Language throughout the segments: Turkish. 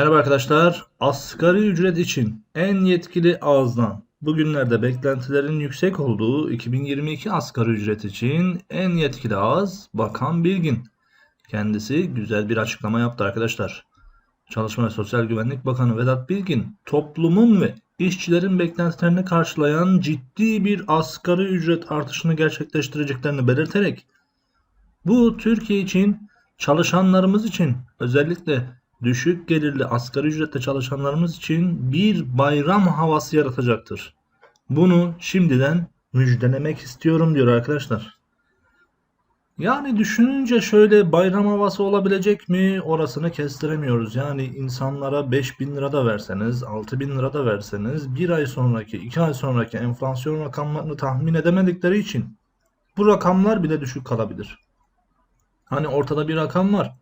Merhaba arkadaşlar. Asgari ücret için en yetkili ağızdan bugünlerde beklentilerin yüksek olduğu 2022 asgari ücret için en yetkili ağız Bakan Bilgin. Kendisi güzel bir açıklama yaptı arkadaşlar. Çalışma ve Sosyal Güvenlik Bakanı Vedat Bilgin, toplumun ve işçilerin beklentilerini karşılayan ciddi bir asgari ücret artışını gerçekleştireceklerini belirterek bu Türkiye için çalışanlarımız için özellikle düşük gelirli asgari ücretle çalışanlarımız için bir bayram havası yaratacaktır. Bunu şimdiden müjdelemek istiyorum diyor arkadaşlar. Yani düşününce şöyle bayram havası olabilecek mi orasını kestiremiyoruz. Yani insanlara 5000 lira da verseniz, 6000 lira da verseniz bir ay sonraki, iki ay sonraki enflasyon rakamlarını tahmin edemedikleri için bu rakamlar bile düşük kalabilir. Hani ortada bir rakam var.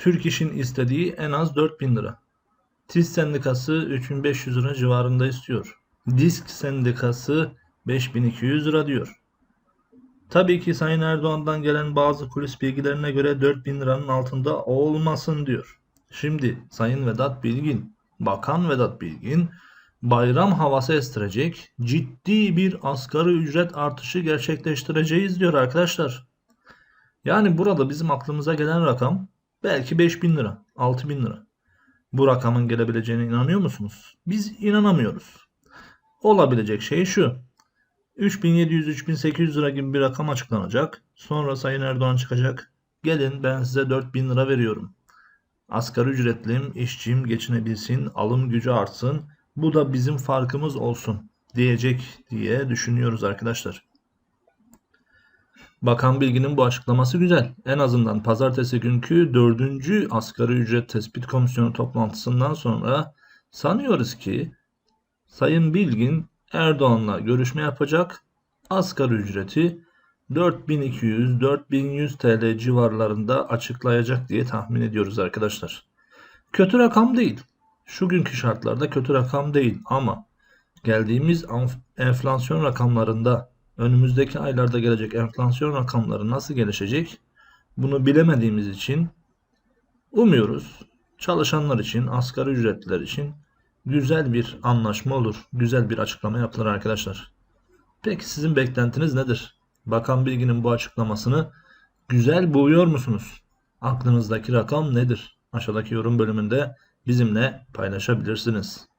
Türk İş'in istediği en az 4000 lira. TİS sendikası 3500 lira civarında istiyor. Disk sendikası 5200 lira diyor. Tabii ki Sayın Erdoğan'dan gelen bazı kulis bilgilerine göre 4000 liranın altında olmasın diyor. Şimdi Sayın Vedat Bilgin, Bakan Vedat Bilgin bayram havası estirecek ciddi bir asgari ücret artışı gerçekleştireceğiz diyor arkadaşlar. Yani burada bizim aklımıza gelen rakam belki 5000 lira, 6000 lira. Bu rakamın gelebileceğine inanıyor musunuz? Biz inanamıyoruz. Olabilecek şey şu. 3700-3800 lira gibi bir rakam açıklanacak. Sonra Sayın Erdoğan çıkacak. Gelin ben size 4000 lira veriyorum. Asgari ücretliyim, işçiyim geçinebilsin, alım gücü artsın. Bu da bizim farkımız olsun diyecek diye düşünüyoruz arkadaşlar. Bakan Bilgin'in bu açıklaması güzel. En azından pazartesi günkü 4. Asgari Ücret Tespit Komisyonu toplantısından sonra sanıyoruz ki Sayın Bilgin Erdoğan'la görüşme yapacak. Asgari ücreti 4200-4100 TL civarlarında açıklayacak diye tahmin ediyoruz arkadaşlar. Kötü rakam değil. Şu günkü şartlarda kötü rakam değil ama geldiğimiz enflasyon rakamlarında önümüzdeki aylarda gelecek enflasyon rakamları nasıl gelişecek bunu bilemediğimiz için umuyoruz çalışanlar için, asgari ücretliler için güzel bir anlaşma olur. Güzel bir açıklama yapılır arkadaşlar. Peki sizin beklentiniz nedir? Bakan Bilgin'in bu açıklamasını güzel buluyor musunuz? Aklınızdaki rakam nedir? Aşağıdaki yorum bölümünde bizimle paylaşabilirsiniz.